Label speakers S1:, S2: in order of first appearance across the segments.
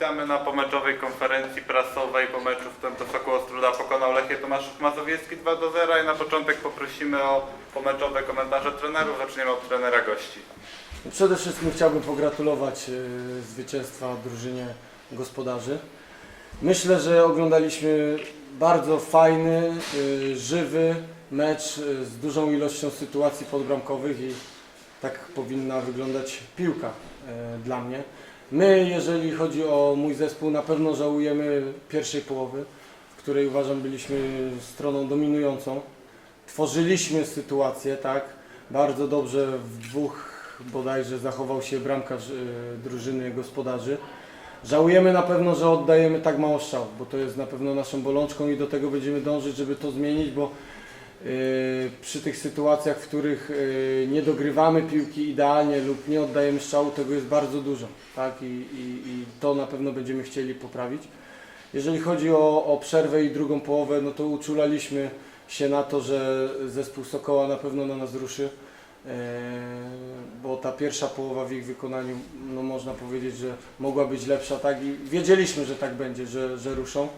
S1: Witamy na pomeczowej konferencji prasowej po meczu w którym to Sokół pokonał Lechię Tomaszów Mazowiecki 2 do 0 i na początek poprosimy o pomeczowe komentarze trenerów. Zaczniemy od trenera gości.
S2: Przede wszystkim chciałbym pogratulować e, zwycięstwa drużynie gospodarzy. Myślę, że oglądaliśmy bardzo fajny, e, żywy mecz e, z dużą ilością sytuacji podbramkowych i tak powinna wyglądać piłka dla mnie. My, jeżeli chodzi o mój zespół, na pewno żałujemy pierwszej połowy, w której uważam byliśmy stroną dominującą. Tworzyliśmy sytuację, tak, bardzo dobrze w dwóch bodajże zachował się bramkarz y, drużyny gospodarzy. Żałujemy na pewno, że oddajemy tak mało strzałów, bo to jest na pewno naszą bolączką i do tego będziemy dążyć, żeby to zmienić, bo przy tych sytuacjach, w których y, nie dogrywamy piłki idealnie lub nie oddajemy strzału, tego jest bardzo dużo, tak? I, i, i to na pewno będziemy chcieli poprawić. Jeżeli chodzi o, o przerwę i drugą połowę, no to uczulaliśmy się na to, że zespół Sokoła na pewno na nas ruszy. E, bo ta pierwsza połowa w ich wykonaniu, no można powiedzieć, że mogła być lepsza, tak? I wiedzieliśmy, że tak będzie, że, że ruszą.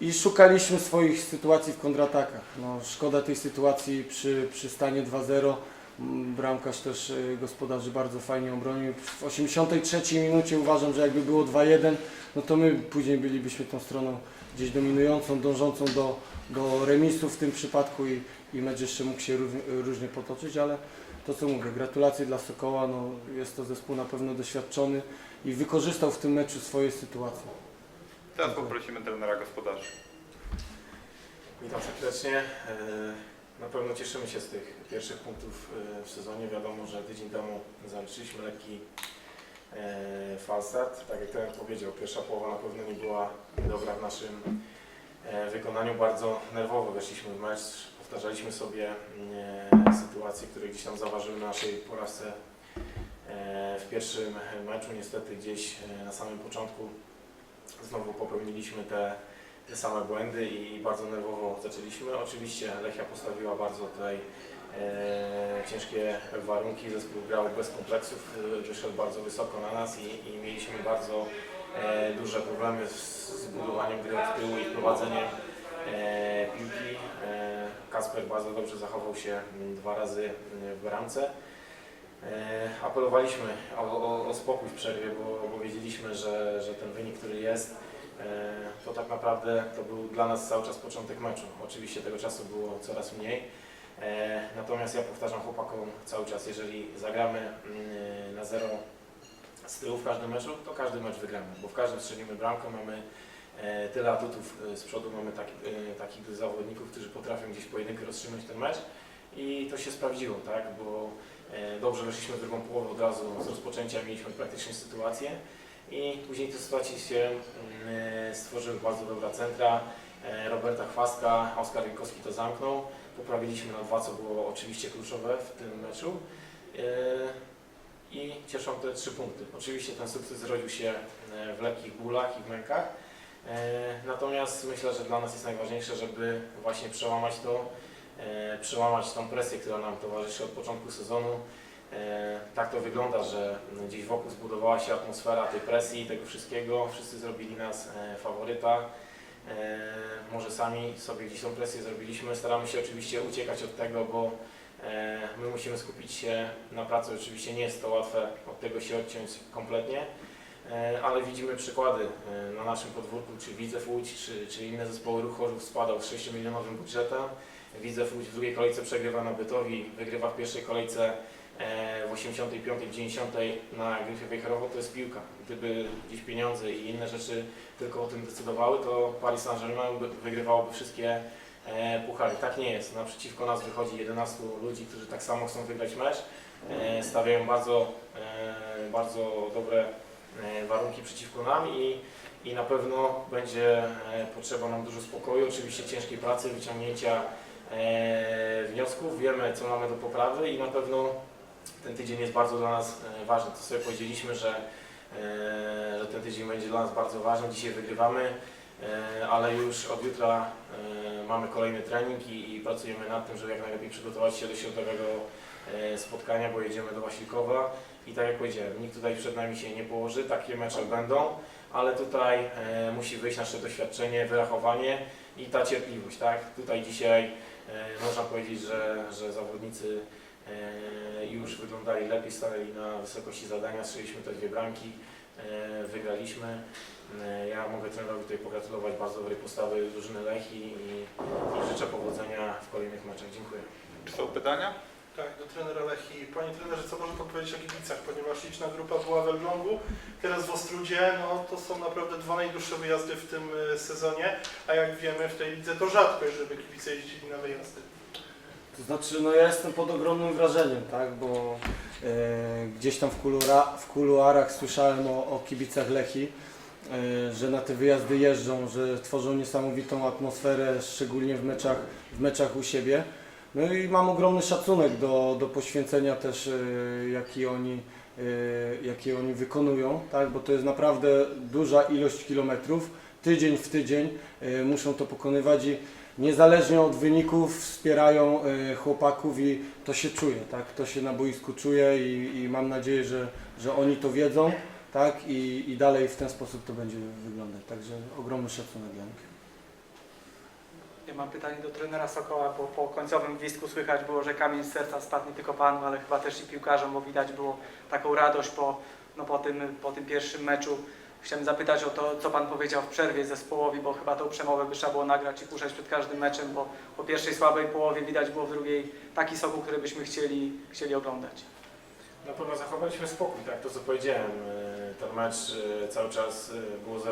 S2: I szukaliśmy swoich sytuacji w kontratakach. No, szkoda tej sytuacji przy, przy stanie 2-0. Mm, Bramkarz też y, gospodarzy bardzo fajnie obronił. W 83 minucie uważam, że jakby było 2-1, no to my później bylibyśmy tą stroną gdzieś dominującą, dążącą do, do remisu w tym przypadku i, i mecz jeszcze mógł się różnie, różnie potoczyć, ale to co mówię, gratulacje dla Sokoła, no, jest to zespół na pewno doświadczony i wykorzystał w tym meczu swoje sytuacje.
S1: Teraz poprosimy trenera gospodarzy.
S3: Witam serdecznie. E, Na pewno cieszymy się z tych pierwszych punktów e, w sezonie. Wiadomo, że tydzień temu zaliczyliśmy lekki e, falstart. Tak jak trener powiedział, pierwsza połowa na pewno nie była dobra w naszym wykonaniu. Bardzo nerwowo weszliśmy w mecz. Powtarzaliśmy sobie sytuacje, które gdzieś tam zaważyły na naszej porażce w pierwszym meczu. Niestety gdzieś na samym początku znowu popełniliśmy te same błędy i bardzo nerwowo zaczęliśmy. Oczywiście Lechia postawiła bardzo tutaj e, ciężkie warunki, zespół grał bez kompleksów, e, wyszedł bardzo wysoko na nas i, i mieliśmy bardzo e, duże problemy z, z budowaniem gry od tyłu i prowadzeniem e, piłki. E, Kasper bardzo dobrze zachował się m, dwa razy m, w bramce. E, apelowaliśmy o, o, o spokój w przerwie, bo, bo wiedzieliśmy, że, że ten wynik, który jest, E, to tak naprawdę to był dla nas cały czas początek meczu. Oczywiście tego czasu było coraz mniej. E, Natomiast ja powtarzam chłopakom cały czas, jeżeli zagramy mm, na zero z tyłu w każdym meczu, to każdy mecz wygramy, bo w każdym strzelimy bramkę, mamy tyle atutów z przodu, mamy taki, takich zawodników, którzy potrafią gdzieś pojedynkę rozstrzygnąć ten mecz i to się sprawdziło, tak, bo dobrze weszliśmy w drugą połowę od razu z rozpoczęcia, mieliśmy praktycznie sytuację i później te sytuacje się mm, stworzyły bardzo dobra centra. E, Roberta Chwaska, Oskar Winkowski to zamknął. Poprawiliśmy na dwa, co było oczywiście kluczowe w tym meczu. E, I cieszą te trzy punkty. Oczywiście ten sukces zrodził się e, w lekkich bólach i w mękach. E, Natomiast myślę, że dla nas jest najważniejsze, żeby właśnie przełamać to, e, przełamać tą presję, która nam towarzyszy od początku sezonu. E, Tak to wygląda, że gdzieś wokół zbudowała się atmosfera tej presji i tego wszystkiego. Wszyscy zrobili nas e, faworyta. E, Może sami sobie gdzieś tą presję zrobiliśmy. Staramy się oczywiście uciekać od tego, bo e, my musimy skupić się na pracy. Oczywiście nie jest to łatwe od tego się odciąć kompletnie, e, ale widzimy przykłady e, na naszym podwórku, czy Widzew Łódź, czy, czy inne zespoły Ruch Chorzów spadał z 6-milionowym budżetem. Widzew w drugiej kolejce przegrywa na Bytowi, wygrywa w pierwszej kolejce e, w 85, w 90 na Gryfie Wejherowo to jest piłka. Gdyby gdzieś pieniądze i inne rzeczy tylko o tym decydowały, to Paris Saint-Germain by- wygrywałoby wszystkie e, puchary. Tak nie jest. Naprzeciwko nas wychodzi 11 ludzi, którzy tak samo chcą wygrać mecz. E, stawiają bardzo, bardzo dobre warunki przeciwko nam i, i na pewno będzie potrzeba nam dużo spokoju, oczywiście ciężkiej pracy, wyciągnięcia wniosków. Wiemy, co mamy do poprawy i na pewno ten tydzień jest bardzo dla nas e, ważny. To sobie powiedzieliśmy, że, e, że ten tydzień będzie dla nas bardzo ważny. Dzisiaj wygrywamy, e, ale już od jutra e, mamy kolejny trening i, i pracujemy nad tym, żeby jak najlepiej przygotować się do środowego e, spotkania, bo jedziemy do Wasilkowa i tak jak powiedziałem, nikt tutaj przed nami się nie położy, takie mecze będą, ale tutaj e, musi wyjść nasze doświadczenie, wyrachowanie i ta cierpliwość, tak? Tutaj dzisiaj e, można powiedzieć, że, że zawodnicy e, już wyglądali lepiej, stanęli na wysokości zadania, strzeliśmy te dwie bramki, e, wygraliśmy. E, Ja mogę trenerowi tutaj pogratulować bardzo dobrej postawy drużyny Lechi i, i życzę powodzenia w kolejnych meczach. Dziękuję.
S1: Czy są pytania?
S4: Tak, do trenera Lechi. Panie trenerze, co może Pan powiedzieć o kibicach, ponieważ liczna grupa była w Elblągu, teraz w Ostrudzie, no to są naprawdę dwa najdłuższe wyjazdy w tym e, sezonie, a jak wiemy w tej lidze to rzadkość, żeby kibice jeździli na wyjazdy.
S2: To znaczy, no ja jestem pod ogromnym wrażeniem, tak, bo e, gdzieś tam w, kulura, w kuluarach słyszałem o, o kibicach Lechi, e, że na te wyjazdy jeżdżą, że tworzą niesamowitą atmosferę, szczególnie w meczach, w meczach u siebie. No i mam ogromny szacunek do, do poświęcenia też, e, jaki oni, e, jaki oni wykonują, tak, bo to jest naprawdę duża ilość kilometrów, tydzień w tydzień e, muszą to pokonywać i niezależnie od wyników wspierają chłopaków i to się czuje, tak? To się na boisku czuje i, i mam nadzieję, że, że oni to wiedzą, tak? I, I dalej w ten sposób to będzie wyglądać. Także ogromny szacunek dla nich.
S5: Ja mam pytanie do trenera Sokoła, bo po końcowym gwizdku słychać było, że kamień z serca spadł nie tylko panu, ale chyba też i piłkarzom, bo widać było taką radość po, no, po, tym, po tym pierwszym meczu. Chciałem zapytać o to, co pan powiedział w przerwie zespołowi, bo chyba tą przemowę by trzeba było nagrać i puszczać przed każdym meczem, bo po pierwszej słabej połowie widać było w drugiej taki soku, który byśmy chcieli, chcieli oglądać.
S3: Na pewno zachowaliśmy spokój, tak, to co powiedziałem. Ten mecz e, cały czas e, było 0-0,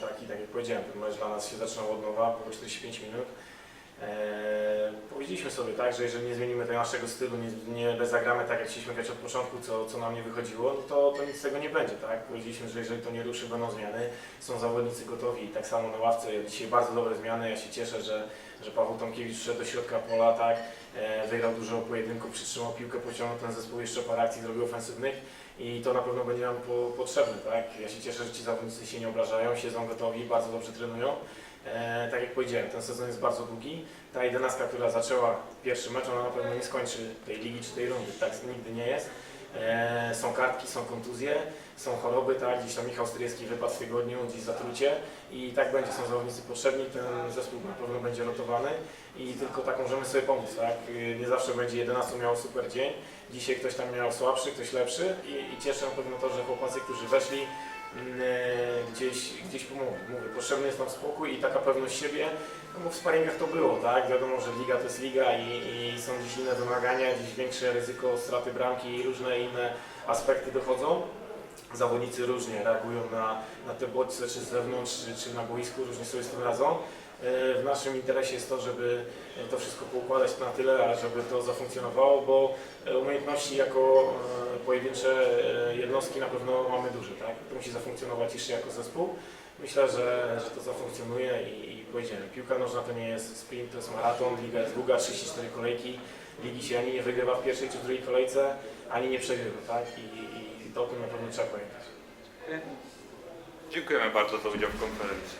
S3: tak, i tak jak powiedziałem, ten mecz dla nas się zaczynał od nowa, po 45 minut. E, powiedzieliśmy sobie, tak, że jeżeli nie zmienimy tego naszego stylu, nie, nie zagramy tak, jak chcieliśmy grać od początku, co, co nam nie wychodziło, no to, to nic z tego nie będzie, tak. Powiedzieliśmy, że jeżeli to nie ruszy, będą zmiany, są zawodnicy gotowi i tak samo na ławce, dzisiaj bardzo dobre zmiany, ja się cieszę, że, że Paweł Tomkiewicz wszedł do środka pola, tak, e, wygrał dużo pojedynków, przytrzymał piłkę, pociągnął ten zespół jeszcze parę akcji zrobił ofensywnych i to na pewno będzie nam po, potrzebne, tak? Ja się cieszę, że ci zawodnicy się nie obrażają, siedzą gotowi, bardzo dobrze trenują. E, tak jak powiedziałem, ten sezon jest bardzo długi. Ta jedenastka, która zaczęła pierwszy mecz, ona na pewno nie skończy tej ligi czy tej rundy, tak nigdy nie jest. E, są kartki, są kontuzje, są choroby, tak? Gdzieś tam Michał Stryjewski wypadł w tygodniu, gdzieś zatrucie i tak będzie, są zawodnicy potrzebni, ten zespół na pewno będzie rotowany i tylko tak możemy sobie pomóc, tak? Y, Nie zawsze będzie 11 miał super dzień, dzisiaj ktoś tam miał słabszy, ktoś lepszy i, i cieszę na pewno to, że chłopacy, którzy weszli, e, gdzieś, gdzieś pomogli. Mówię, potrzebny jest nam spokój i taka pewność siebie, no bo w sparingach to było, tak? Wiadomo, że liga to jest liga i, i są gdzieś inne wymagania, gdzieś większe ryzyko straty bramki i różne inne aspekty dochodzą. Zawodnicy różnie reagują na, na te bodźce, czy z zewnątrz, czy, czy na boisku, różnie sobie z tym radzą. E, W naszym interesie jest to, żeby to wszystko poukładać na tyle, żeby to zafunkcjonowało, bo e, umiejętności jako e, pojedyncze jednostki na pewno mamy duże, tak? To musi zafunkcjonować jeszcze jako zespół. Myślę, że, że to zafunkcjonuje i, i powiedziałem, piłka nożna to nie jest sprint, to jest maraton, liga jest długa, 34 kolejki, ligi się ani nie wygrywa w pierwszej czy drugiej kolejce, ani nie przegrywa, tak? I, i to o tym na pewno trzeba pamiętać.
S1: Dziękujemy bardzo za udział w konferencji.